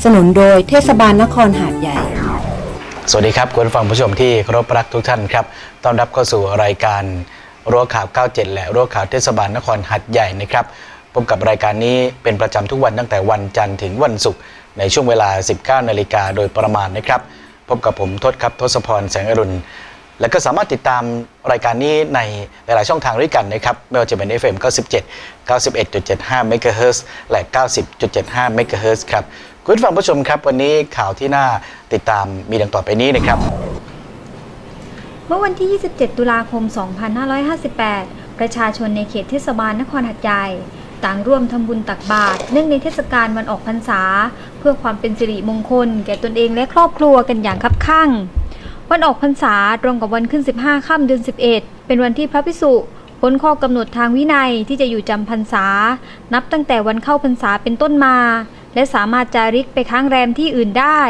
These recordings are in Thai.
นับสนุนโดยเทศบาลนครหาดใหญ่ สวัสดีครับคุณผู้ฟังผู้ชมที่เคารพรักทุกท่านครับ ต้อนรับเข้าสู่รายการรั้วข่าว 97 และรั้วข่าวเทศบาลนครหัดใหญ่นะครับ พบกับรายการนี้เป็นประจำทุกวันตั้งแต่วันจันทร์ถึงวันศุกร์ในช่วงเวลา 19 นาฬิกาโดยประมาณนะครับ พบกับผมทศครับทศพรแสงอรุณ และก็สามารถติดตามรายการนี้ในหลาย ๆ ช่องทางด้วยกันนะครับ ไม่ว่าจะเป็น FM 97 91.75 MHz และ 90.75 MHz ครับ คุณผู้ฟังผู้ชมครับ วันนี้ข่าวที่น่าติดตามมีดังต่อไปนี้นะครับ เมื่อวันที่ 27 ตุลาคม 2558 ประชาชนในเขตเทศบาลนครหัดใหญ่ต่างร่วมทำบุญตักบาตรเนื่องในเทศกาลวันออกพรรษา เพื่อความเป็นสิริมงคล แก่ตนเองและครอบครัวกันอย่างคับคั่ง วันออกพรรษาตรงกับวันขึ้น 15ค่ำเดือน 11 เป็นวันที่พระพิสุพ้นข้อกำหนดทางวินัยที่จะอยู่จำพรรษา นับตั้งแต่วันเข้าพรรษาเป็นต้นมา และสามารถจาริกไปค้างแรมที่อื่นได้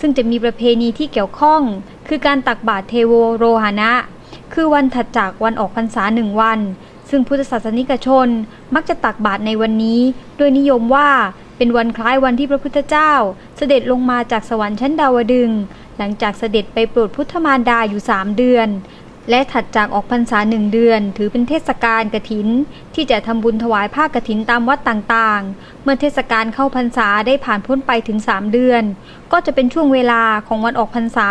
ซึ่งจะมีประเพณีที่เกี่ยวข้อง คือการตักบาตรเทโวโรหณะ คือวันถัดจากวันออกพรรษาหนึ่งวัน ซึ่งพุทธศาสนิกชนมักจะตักบาตรในวันนี้ โดยนิยมว่าเป็นวันคล้ายวันที่พระพุทธเจ้า เสด็จลงมาจากสวรรค์ชั้นดาวดึง หลังจากเสด็จไปโปรดพุทธมารดาอยู่สามเดือน และถัดจากออกพรรษาหนึ่งเดือน ถือเป็นเทศกาลกฐิน ที่จะทำบุญถวายผ้ากฐินตามวัดต่างๆ เมื่อเทศกาลเข้าพรรษาได้ผ่านพ้นไปถึง3เดือน ก็จะเป็นช่วงเวลาของวันออกพรรษา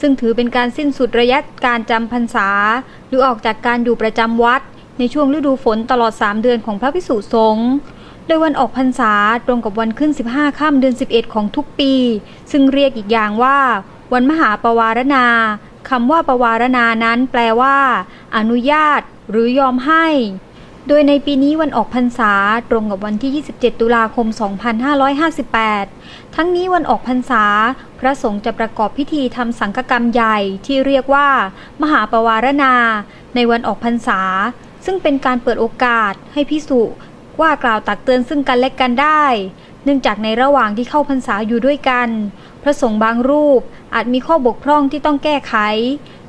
ซึ่งถือเป็นการสิ้นสุดระยะการจำพรรษา หรือออกจากการอยู่ประจำวัด ในช่วงฤดูฝนตลอด 3 เดือนของพระพิสุสงฆ์โดยวันออกพรรษาตรงกับวันขึ้น 15ค่ำเดือน 11 ของทุกปี ซึ่งเรียกอีกอย่างว่า วันมหาปวารณาคำว่าปวารณานั้นแปลว่า อนุญาต หรือยอมให้ โดยในปีนี้วันออกพรรษาตรงกับวันที่ 27 ตุลาคม 2558 ทั้งนี้วันออกพรรษา พระสงฆ์จะประกอบพิธีทำสังฆกรรมใหญ่ที่เรียกว่า มหาปวารณา ในวันออกพรรษา ซึ่งเป็นการเปิดโอกาสให้พิสุ ว่ากล่าวตักเตือนซึ่งกันและกันได้ เนื่องจากในระหว่างที่เข้าพรรษาอยู่ด้วยกัน พระสงฆ์บางรูปอาจมีข้อบกพร่องที่ต้องแก้ไข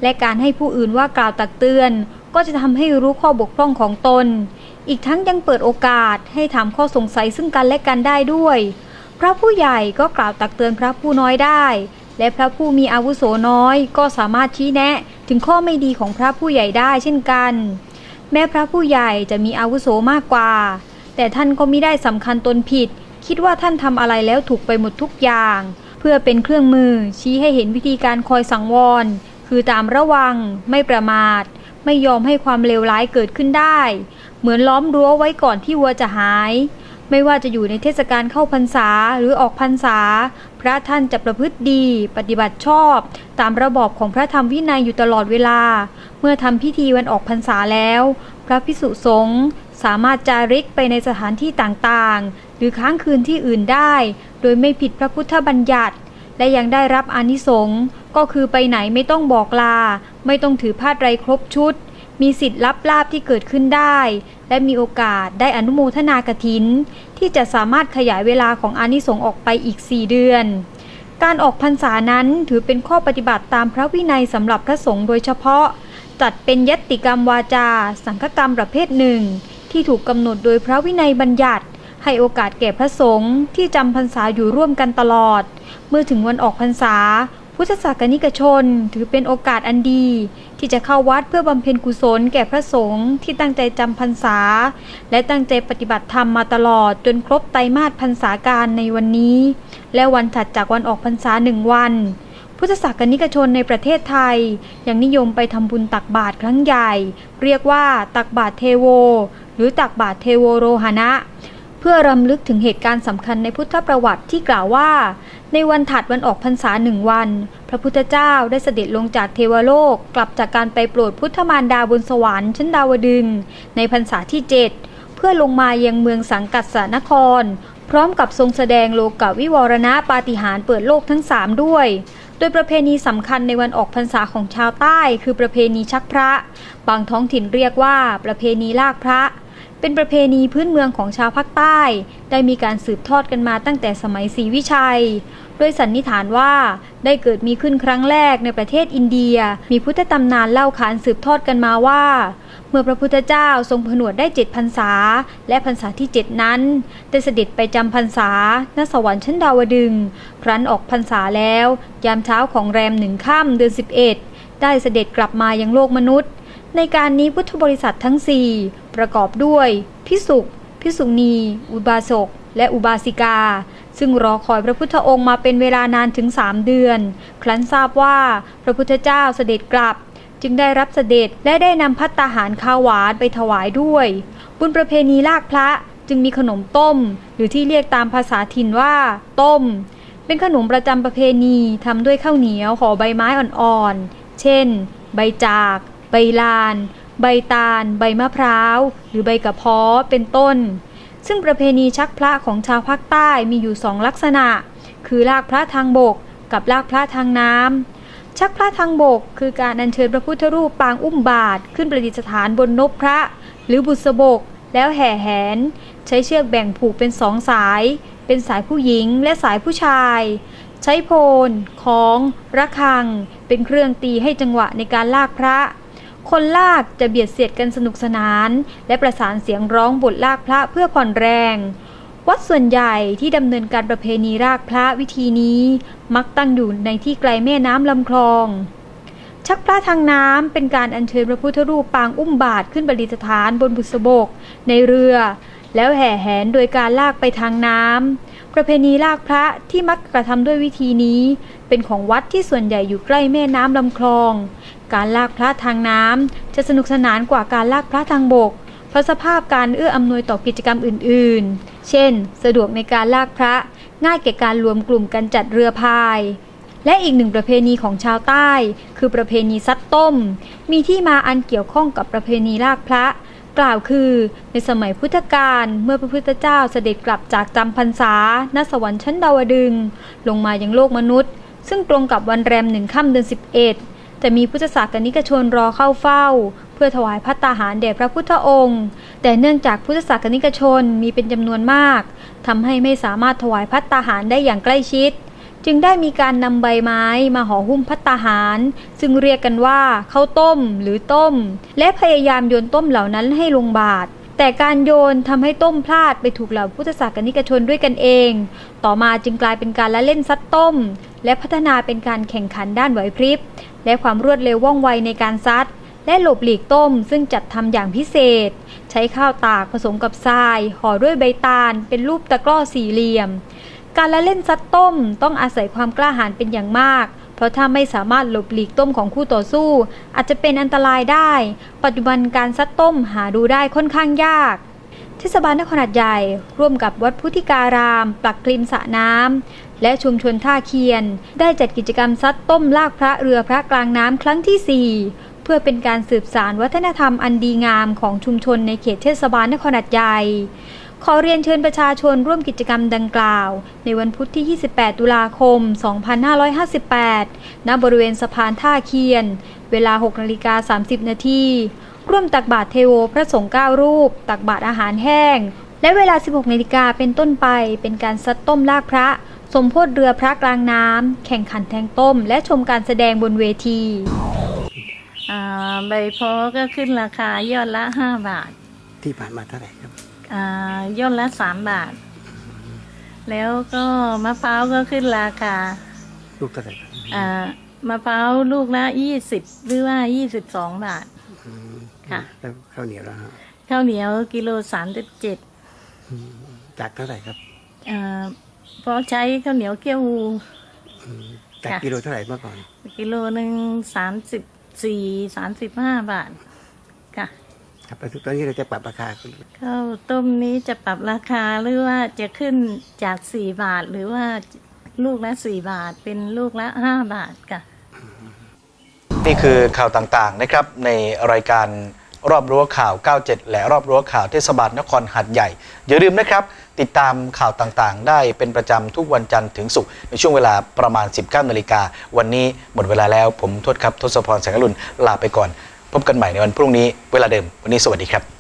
และการให้ผู้อื่นว่ากล่าวตักเตือน ก็จะทำให้รู้ข้อบกพร่องของตน อีกทั้งยังเปิดโอกาสให้ถามข้อสงสัยซึ่งกันและกันได้ด้วย พระผู้ใหญ่ก็กล่าวตักเตือนพระผู้น้อยได้ และพระผู้มีอาวุโสน้อย ก็สามารถชี้แนะถึงข้อไม่ดีของพระผู้ใหญ่ได้เช่นกัน แม้พระผู้ใหญ่จะมีอาวุโสมากกว่า แต่ท่านก็ไม่ได้สำคัญตนผิด คิดว่าท่านทำอะไรแล้วถูกไปหมดทุกอย่าง เพื่อเป็นเครื่องมือชี้ให้เห็นวิธีการคอยสังวร คือตามระวัง ไม่ประมาท ไม่ยอมให้ความเลวร้ายเกิดขึ้นได้ เหมือนล้อมรั้วไว้ก่อนที่วัวจะหาย ไม่ว่าจะอยู่ในเทศกาลเข้าพรรษาหรือออกพรรษา พระท่านจะประพฤติดี ปฏิบัติชอบ ตามระบอบของพระธรรมวินัยอยู่ตลอดเวลา เมื่อทำพิธีวันออกพรรษาแล้ว พระพิสุสงฆ์สามารถจาริกไปในสถานที่ต่างๆ หรือค้างคืนที่อื่นได้ โดยไม่ผิดพระพุทธบัญญัติ และยังได้รับอนิสงส์ก็คือไปไหนไม่ต้องบอกลา ไม่ต้องถือผ้าไตรครบชุด มีสิทธิ์รับลาบที่เกิดขึ้นได้ และมีโอกาสได้อนุโมทนากถิน ที่จะสามารถขยายเวลาของอนิสงส์ออกไปอีก 4 เดือน การออกพรรษานั้นถือเป็นข้อปฏิบัติตามพระวินัยสำหรับพระสงฆ์โดยเฉพาะ จัดเป็นยติกรรมวาจา สังฆกรรมประเภทหนึ่ง ที่ถูกกำหนดโดยพระวินัยบัญญัติ ให้โอกาสแก่พระสงฆ์ที่จำพรรษาอยู่ร่วมกันตลอด เมื่อถึงวันออกพรรษา พุทธศาสนิกชน ถือเป็นโอกาสอันดี ที่จะเข้าวัดเพื่อบำเพ็ญกุศลแก่พระสงฆ์ที่ตั้งใจจำพรรษา และตั้งใจปฏิบัติธรรมมาตลอดจนครบไตรมาสพรรษาการในวันนี้ และวันถัดจากวันออกพรรษาหนึ่งวัน พุทธศาสนิกชนในประเทศไทย ยังนิยมไปทำบุญตักบาตรครั้งใหญ่ เรียกว่าตักบาตรเทโว หรือตักบาตรเทโวโรหณะ เพื่อรำลึกถึงเหตุการณ์สำคัญในพุทธประวัติที่กล่าวว่า ในวันถัดวันออกพรรษาหนึ่งวัน พระพุทธเจ้าได้เสด็จลงจากเทวโลก กลับจากการไปโปรดพุทธมารดาบนสวรรค์ชั้นดาวดึง ในพรรษาที่7เพื่อลงมายังเมืองสังกัดสานคร พร้อมกับทรงแสดงโลกวิวรณะปาฏิหาริย์เปิดโลกทั้งสามด้วย โดยประเพณีสำคัญในวันออกพรรษาของชาวใต้ คือประเพณีชักพระ บางท้องถิ่นเรียกว่าประเพณีลากพระ เป็นประเพณีพื้นเมืองของชาวภาคใต้ ได้มีการสืบทอดกันมาตั้งแต่สมัยศรีวิชัย โดยสันนิษฐานว่าได้เกิดมีขึ้นครั้งแรกในประเทศอินเดีย มีพุทธตำนานเล่าขานสืบทอดกันมาว่า เมื่อพระพุทธเจ้าทรงผนวดได้เจ็ดพรรษา และพรรษาที่เจ็ดนั้น ได้เสด็จไปจำพรรษาณสวรรค์ชั้นดาวดึง ครั้นออกพรรษาแล้ว ยามเช้าของแรมหนึ่งค่ำเดือน11ได้เสด็จกลับมายังโลกมนุษย์ ในการนี้พุทธบริษัททั้งสี่ประกอบด้วย พิสุกพิสุณี อุบาสก และอุบาสิกา ซึ่งรอคอยพระพุทธองค์มาเป็นเวลานานถึงสามเดือน ครั้นทราบว่าพระพุทธเจ้าเสด็จกลับ จึงได้รับเสด็จและได้นำพัตตาหารข้าวหวานไปถวายด้วย บุญประเพณีลากพระจึงมีขนมต้ม หรือที่เรียกตามภาษาถิ่นว่า ต้ม เป็นขนมประจำประเพณีทำด้วยข้าวเหนียวห่อใบไม้อ่อนๆ เช่น ใบจาก ใบลาน ใบตาล ใบมะพร้าว หรือใบกระเพาะเป็นต้น ซึ่งประเพณีชักพระของชาวภาคใต้มีอยู่สองลักษณะ คือลากพระทางบก กับลากพระทางน้ำชักพระทางบก คือการอัญเชิญพระพุทธรูปปางอุ้มบาทขึ้นประดิษฐานบนนบพระ หรือบุษบก แล้วแห่แหน ใช้เชือกแบ่งผูกเป็นสองสาย เป็นสายผู้หญิงและสายผู้ชายใช้โพนของ ระฆัง เป็นเครื่องตีให้จังหวะในการลากพระ คนลากจะเบียดเสียดกันสนุกสนาน และประสานเสียงร้องบทลากพระเพื่อผ่อนแรง วัดส่วนใหญ่ที่ดำเนินการประเพณีลากพระวิธีนี้ มักตั้งอยู่ในที่ไกลแม่น้ำลำคลอง ชักพระทางน้ำเป็นการอัญเชิญพระพุทธรูปปางอุ้มบาทขึ้นประดิษฐานบนบุษบก ในเรือ แล้วแห่แหนโดยการลากไปทางน้ำ ประเพณีลากพระที่มักกระทำด้วยวิธีนี้ เป็นของวัดที่ส่วนใหญ่อยู่ใกล้แม่น้ำลำคลอง การลากพระทางน้ำจะสนุกสนานกว่าการลากพระทางบก เพราะสภาพการเอื้ออำนวยต่อกิจกรรมอื่น ๆ เช่น สะดวกในการลากพระง่ายแก่การรวมกลุ่มกันจัดเรือพาย และอีกหนึ่งประเพณีของชาวใต้ คือประเพณีซัดต้ม มีที่มาอันเกี่ยวข้องกับประเพณีลากพระ กล่าวคือ ในสมัยพุทธกาลเมื่อพระพุทธเจ้าเสด็จกลับจากจำพรรษาณสวรรค์ชั้นดาวดึง ลงมายังโลกมนุษย์ ซึ่งตรงกับวันแรมหนึ่งค่ำเดือน11แต่มีพุทธศาสนิกชนรอเข้าเฝ้า เพื่อถวายพัตตาหารแด่พระพุทธองค์ แต่เนื่องจากพุทธศาสนิกชนมีเป็นจำนวนมากทำให้ไม่สามารถถวายพัตตาหารได้อย่างใกล้ชิด จึงได้มีการนำใบไม้มาห่อหุ้มพัตตาหาร ซึ่งเรียกกันว่าข้าวต้มหรือต้ม และพยายามโยนต้มเหล่านั้นให้ลงบาทแต่การโยนทำให้ต้มพลาดไปถูกเหล่าพุทธศาสนิกชนด้วยกันเอง ต่อมาจึงกลายเป็นการละเล่นซัดต้ม และพัฒนาเป็นการแข่งขันด้านไหวพริบ และความรวดเร็วว่องไวในการซัด และหลบหลีกต้ม ซึ่งจัดทำอย่างพิเศษ ใช้ข้าวตากผสมกับทรายห่อด้วยใบตาล เป็นรูปตะกร้อสี่เหลี่ยม การละเล่นซัดต้มต้องอาศัยความกล้าหาญเป็นอย่างมาก เพราะถ้าไม่สามารถหลบหลีกต้มของคู่ต่อสู้ อาจจะเป็นอันตรายได้ ปัจจุบันการซัดต้มหาดูได้ค่อนข้างยากเทศบาลนครหัดใหญ่ ร่วมกับวัดพุทธิการาม ปักคลิมสระน้ำ และชุมชนท่าเคียน ได้จัดกิจกรรมซัดต้มลากพระเรือพระกลางน้ำครั้งที่ 4 เพื่อเป็นการสืบสารวัฒนธรรมอันดีงามของชุมชนในเขตเทศบาลนครหัดใหญ่ ขอเรียนเชิญประชาชนร่วมกิจกรรมดังกล่าว ในวันพุธที่ 28 ตุลาคม 2558 ณ บริเวณสะพานท่าเคียน เวลา 6 นาฬิกา 30 นาทีร่วมตักบาตรเทโวพระสงฆ์9รูป ตักบาตรอาหารแห้ง และเวลา 16 นาฬิกาเป็นต้นไป เป็นการซัดต้มลากพระ สมโพธิเรือพระกลางน้ำ แข่งขันแทงต้ม และชมการแสดงบนเวทีอ่าใบโพก็ขึ้นราคายอดละห้าบาท ที่ผ่านมาเท่าไหร่ครับอ่า ยอดละสามบาท แล้วก็มะพร้าวก็ขึ้นราคา ลูกเท่าไหร่ครับอ่ามะพร้าวลูกละยี่สิบหรือว่ายี่สิบสองบาท อืมค่ะ แล้วข้าวเหนียวแล้วฮะข้าวเหนียวกิโลสามสิบเจ็ดจากเท่าไหร่ครับอ่าเพราะใช้ข้าวเหนียวเกี้ยววูอืมจากค่ะ กิโลเท่าไหร่เมื่อก่อน กิโลหนึ่งสามสิบสี่สามสิบห้าบาท ค่ะ ครับแล้วตอนนี้เราจะปรับราคาขึ้นข้าวต้มนี้จะปรับราคาหรือว่าจะขึ้นจากสี่บาท หรือว่าลูกละสี่บาท เป็นลูกละห้าบาทค่ะ นี่คือข่าวต่างๆนะครับ ในรายการรอบรั้วข่าว 97 และรอบรั้วข่าวเทศบาลนครหัดใหญ่ อย่าลืมนะครับ ติดตามข่าวต่างๆ ได้เป็นประจำทุกวันจันทร์ถึงศุกร์ในช่วงเวลาประมาณ 19นาฬิกาวันนี้หมดเวลาแล้วผมทศครับทศพรแสงอรุณลาไปก่อน พบกันใหม่ในวันพรุ่งนี้เวลาเดิม วันนี้สวัสดีครับ